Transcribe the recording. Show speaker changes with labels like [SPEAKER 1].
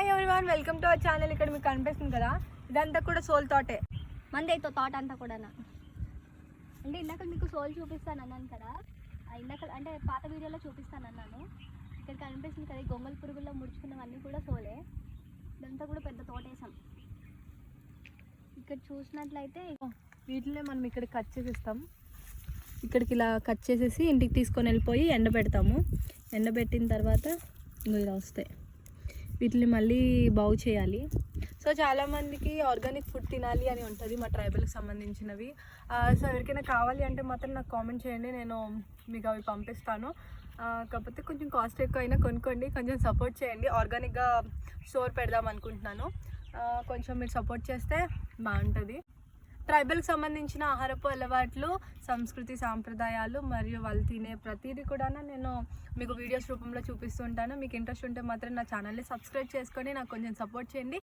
[SPEAKER 1] Hi everyone welcome to our channel ఇక్కడ మీకు కనిపిస్తుంది కదా? ఇదంతా కూడా సోల్ తోటే.
[SPEAKER 2] మంది అయితే తోట అంతా కూడా అంటే ఇందాక మీకు సోల్ చూపిస్తాను అన్నాను కదా. ఇందాక అంటే పాత వీడియోలో చూపిస్తాను అన్నాను. ఇక్కడ కనిపిస్తుంది కదా ఈ గొంగల్ పురుగుల్లో ముడుచుకున్నవన్నీ కూడా సోలే. ఇదంతా కూడా పెద్ద తోట వేసాం ఇక్కడ చూసినట్లయితే
[SPEAKER 1] వీటినే మనం ఇక్కడ కట్ చేసేస్తాం. ఇక్కడికి ఇలా కట్ చేసేసి ఇంటికి తీసుకొని వెళ్ళిపోయి ఎండబెడతాము. ఎండబెట్టిన తర్వాత ఇంకో ఇలా వస్తాయి. వీటిని మళ్ళీ బాగు చేయాలి. సో చాలామందికి ఆర్గానిక్ ఫుడ్ తినాలి అని ఉంటుంది మా ట్రైబల్కి సంబంధించినవి. సో ఎవరికైనా కావాలి అంటే మాత్రం నాకు కామెంట్ చేయండి నేను మీకు అవి పంపిస్తాను. కాకపోతే కొంచెం కాస్ట్ ఎక్కువ అయినా కొనుక్కోండి కొంచెం సపోర్ట్ చేయండి. ఆర్గానిక్గా స్టోర్ పెడదాం అనుకుంటున్నాను. కొంచెం మీరు సపోర్ట్ చేస్తే బాగుంటుంది. ట్రైబల్కి సంబంధించిన ఆహారపు అలవాట్లు సంస్కృతి సాంప్రదాయాలు మరియు వాళ్ళు తినే ప్రతిదీ కూడా నేను మీకు వీడియోస్ రూపంలో చూపిస్తుంటాను. మీకు ఇంట్రెస్ట్ ఉంటే మాత్రం నా ఛానల్ని సబ్స్క్రైబ్ చేసుకొని నాకు కొంచెం సపోర్ట్ చేయండి.